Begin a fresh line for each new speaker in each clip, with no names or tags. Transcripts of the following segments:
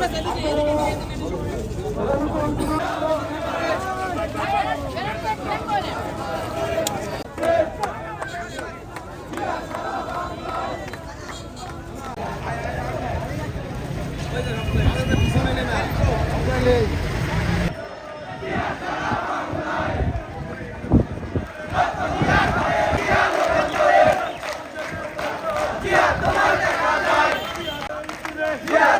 সৈনিক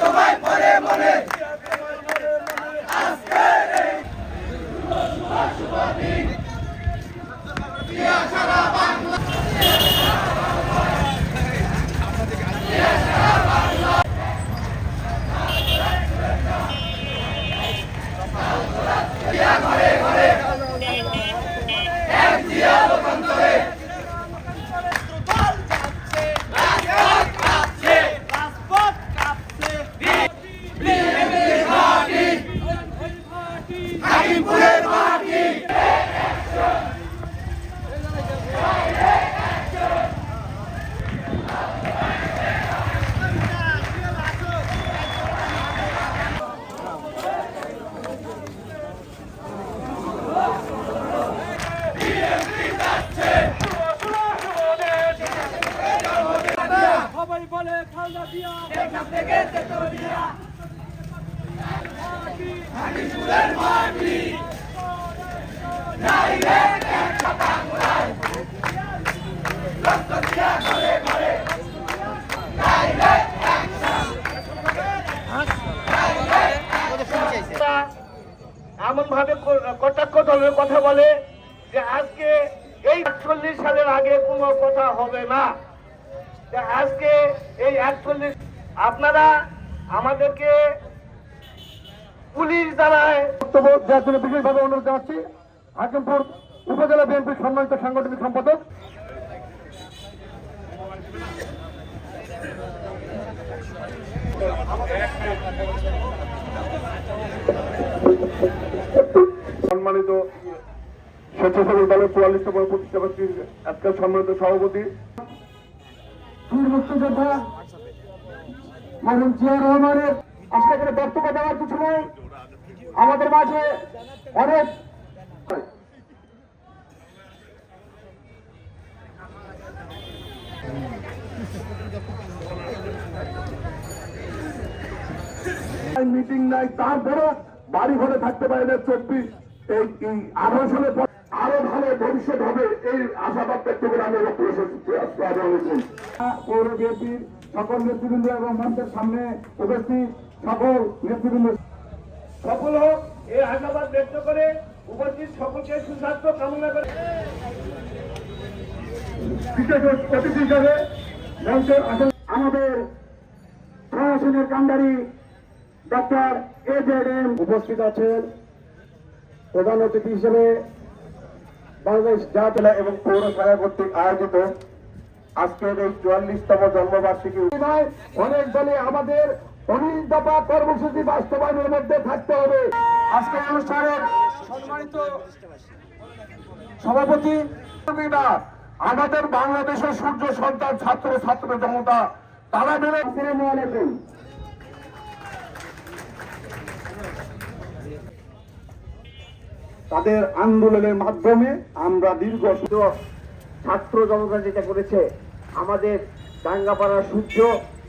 সুভাষ মোদিন জিয়া
বলে খালদা দিয়া।
এমন ভাবে কটাক্ষ দলের কথা বলে যে আজকে এই একচল্লিশ সালের আগে কোনো কথা হবে না। আজকে এই একচল্লিশ, আপনারা আমাদেরকে পুলিশ দ্বারায়
বিশেষভাবে অনুরোধ জানাচ্ছি। হাকিমপুর উপজেলা বিএনপির সম্মানিত সাংগঠনিক সম্পাদক। সম্মানিত স্বেচ্ছাসেবক দলের চুয়াল্লিশতম প্রতিষ্ঠা বার্ষিকীর আজকের সম্মানিত সভাপতি। বীর মুক্তিযোদ্ধা জিয়া রহমানের। আজকে বক্তব্য দেওয়ার কিছু নেই। আমাদের মাঝে অনেক মিটিং নাই তারপরে বাড়ি ঘরে থাকতে পারে না চব্বিশ। এই আরও ভালো ভবিষ্যৎ হবে এই আশাবাদ ব্যক্ত করে আমি। পৌর বিএনপির সকল নেতৃবৃন্দ এবং মঞ্চের সামনে উপস্থিত সকল নেতৃবৃন্দ।
সফল হোক এই আশাবাদ ব্যক্ত করে উপস্থিত সকলকে সুস্বাস্থ্য কামনা করে।
বিশেষ অতিথি হিসাবে আমাদের প্রশাসনের কান্ডারি ডক্টর এ জেড এম। উপস্থিত আছেন প্রধান অতিথি হিসেবে বাংলাদেশ জাতীয় এবং পৌর পৌরসভা কর্তৃক আয়োজিত আজকের এই চুয়াল্লিশতম জন্মবার্ষিকী অনেক দলে আমাদের অনিল দফা কর্মসূচি বাস্তবায়নের মধ্যে থাকতে হবে। অনুষ্ঠানের সম্মানিত সভাপতি আমাদের বাংলাদেশের সূর্য সন্তান, ছাত্র ছাত্র, জনতা, তারা মিলে আসসালামু তাদের আন্দোলনের মাধ্যমে আমরা দীর্ঘ
ছাত্র জনতা যেটা করেছে আমাদের দাঙ্গাপাড়া সূর্য